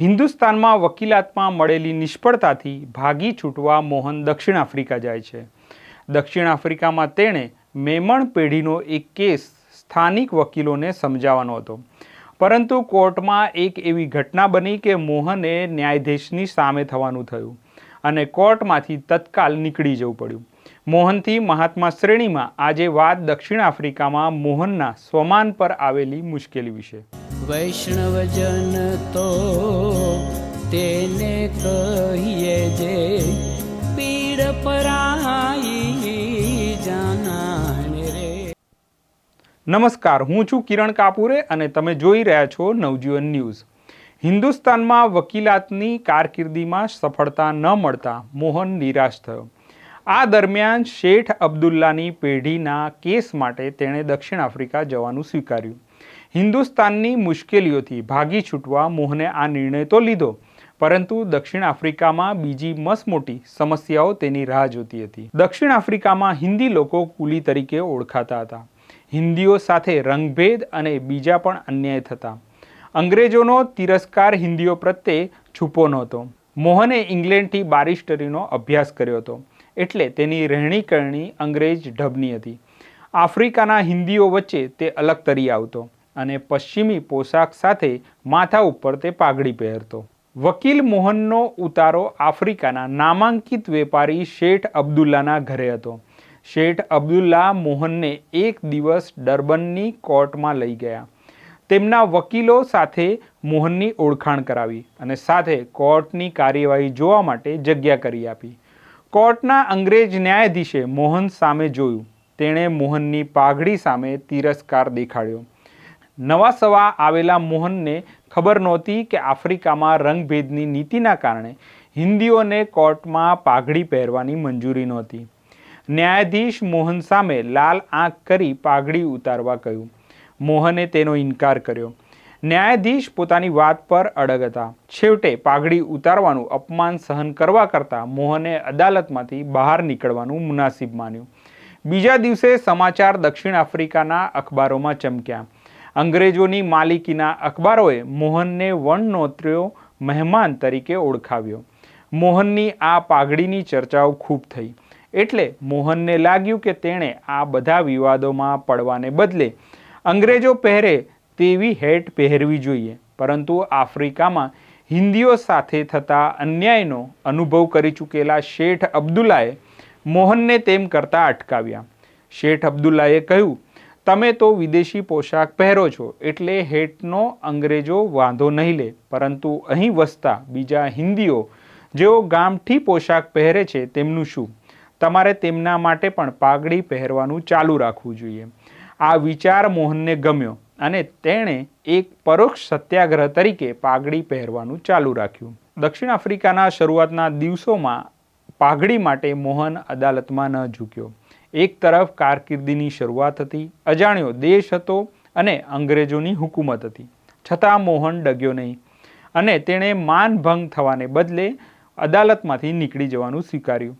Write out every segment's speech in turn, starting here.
હિન્દુસ્તાનમાં વકીલાતમાં મળેલી નિષ્ફળતાથી ભાગી છૂટવા મોહન દક્ષિણ આફ્રિકા જાય છે. દક્ષિણ આફ્રિકામાં તેણે મેમણ પેઢીનો એક કેસ સ્થાનિક વકીલોને સમજાવવાનો હતો. પરંતુ કોર્ટમાં એક એવી ઘટના બની કે મોહને ન્યાયાધીશની સામે થવાનું થયું અને કોર્ટમાંથી તત્કાલ નીકળી જવું પડ્યું. મોહનથી મહાત્મા શ્રેણીમાં આજે વાત દક્ષિણ આફ્રિકામાં મોહનના સ્વમાન પર આવેલી મુશ્કેલી વિશે. વૈષ્ણવજન તો તેને કહીએ જે પીડ પરાઈ જાનાને રે. નમસ્કાર, હું છું કિરણ કાપુરે અને તમે જોઈ રહ્યા છો નવજીવન ન્યૂઝ. હિન્દુસ્તાનમાં વકીલાતની કારકિર્દીમાં સફળતા ન મળતા મોહન નિરાશ થયો. આ દરમિયાન શેઠ અબ્દુલ્લાની પેઢીના કેસ માટે તેણે દક્ષિણ આફ્રિકા જવાનું સ્વીકાર્યું. હિન્દુસ્તાનની મુશ્કેલીઓથી ભાગી છૂટવા મોહને આ નિર્ણય તો લીધો, પરંતુ દક્ષિણ આફ્રિકામાં બીજી મસમોટી સમસ્યાઓ તેની રાહ જોતી હતી. દક્ષિણ આફ્રિકામાં હિન્દી લોકો કુલી તરીકે ઓળખાતા હતા. હિન્દીઓ સાથે રંગભેદ અને બીજા પણ અન્યાય થતા. અંગ્રેજોનો તિરસ્કાર હિન્દીઓ પ્રત્યે છૂપો નહોતો. મોહને ઇંગ્લેન્ડથી બારિસ્ટરીનો અભ્યાસ કર્યો હતો, એટલે તેની રહેણી કરણી અંગ્રેજ ઢબની હતી. આફ્રિકાના હિન્દીઓ વચ્ચે તે અલગ તરી આવતો. અને પશ્ચિમી પોશાક સાથે માથા ઉપર તે પાઘડી પહેરતો. વકીલ મોહનનો ઉતારો આફ્રિકાના નામાંકિત વેપારી શેઠ અબ્દુલ્લાના ઘરે હતો. શેઠ અબ્દુલ્લા મોહનને એક દિવસ ડર્બનની કોર્ટમાં લઈ ગયા. તેમના વકીલો સાથે મોહનની ઓળખાણ કરાવી અને સાથે કોર્ટની કાર્યવાહી જોવા માટે જગ્યા કરી આપી. કોર્ટના અંગ્રેજ ન્યાયાધીશે મોહન સામે જોયું. તેણે મોહનની પાઘડી સામે તિરસ્કાર દેખાડ્યો. નવા સવા આવેલા મોહનને ખબર નહોતી કે આફ્રિકામાં રંગભેદની નીતિના કારણે હિન્દીઓને કોર્ટમાં પાઘડી પહેરવાની મંજૂરી નહોતી. ન્યાયાધીશ મોહન સામે લાલ આંખ કરી પાઘડી ઉતારવા કહ્યું. મોહને તેનો ઇનકાર કર્યો. ન્યાયાધીશ પોતાની વાત પર અડગ હતા. છેવટે પાઘડી ઉતારવાનું અપમાન સહન કરવા કરતાં મોહને અદાલતમાંથી બહાર નીકળવાનું મુનાસિબ માન્યું. બીજા દિવસે સમાચાર દક્ષિણ આફ્રિકાના અખબારોમાં ચમક્યા. અંગ્રેજોની માલિકીના અખબારોએ મોહનને વણનોતર્યો મહેમાન તરીકે ઓળખાવ્યો. મોહનની આ પાઘડીની ચર્ચાઓ ખૂબ થઈ. એટલે મોહનને લાગ્યું કે તેણે આ બધા વિવાદોમાં પડવાને બદલે અંગ્રેજો પહેરે તેવી હેટ પહેરવી જોઈએ. પરંતુ આફ્રિકામાં હિન્દીઓ સાથે થતા અન્યાયનો અનુભવ કરી ચૂકેલા શેઠ અબ્દુલ્લાએ મોહનને તેમ કરતા અટકાવ્યા. શેઠ અબ્દુલ્લાએ કહ્યું તમે તો વિદેશી પોશાક પહેરો છો, એટલે હેટનો અંગ્રેજો વાંધો નહીં લે. પરંતુ અહીં વસતા બીજા હિન્દીઓ, જેઓ ગામઠી પોશાક પહેરે છે, તેમનું શું? તમારે તેમના માટે પણ પાઘડી પહેરવાનું ચાલુ રાખવું જોઈએ. આ વિચાર મોહનને ગમ્યો અને તેણે એક પરોક્ષ સત્યાગ્રહ તરીકે પાઘડી પહેરવાનું ચાલુ રાખ્યું. દક્ષિણ આફ્રિકાના શરૂઆતના દિવસોમાં પાઘડી માટે મોહન અદાલતમાં ન ઝૂક્યો. એક તરફ કારકિર્દીની શરૂઆત હતી, અજાણ્યો દેશ હતો અને અંગ્રેજોની હુકુમત હતી. છતાં મોહન ડગ્યો નહીં અને તેણે માનભંગ થવાને બદલે અદાલતમાંથી નીકળી જવાનું સ્વીકાર્યું.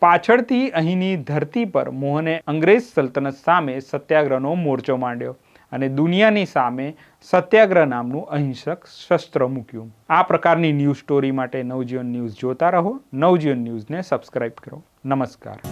પાછળથી અહીંની ધરતી પર મોહને અંગ્રેજ સલ્તનત સામે સત્યાગ્રહનો મોરચો માંડ્યો અને દુનિયાની સામે સત્યાગ્રહ નામનું અહિંસક શસ્ત્ર મૂક્યું. આ પ્રકારની ન્યૂઝ સ્ટોરી માટે નવજીવન ન્યૂઝ જોતા રહો, નવજીવન ન્યૂઝને સબસ્ક્રાઈબ કરો. નમસ્કાર.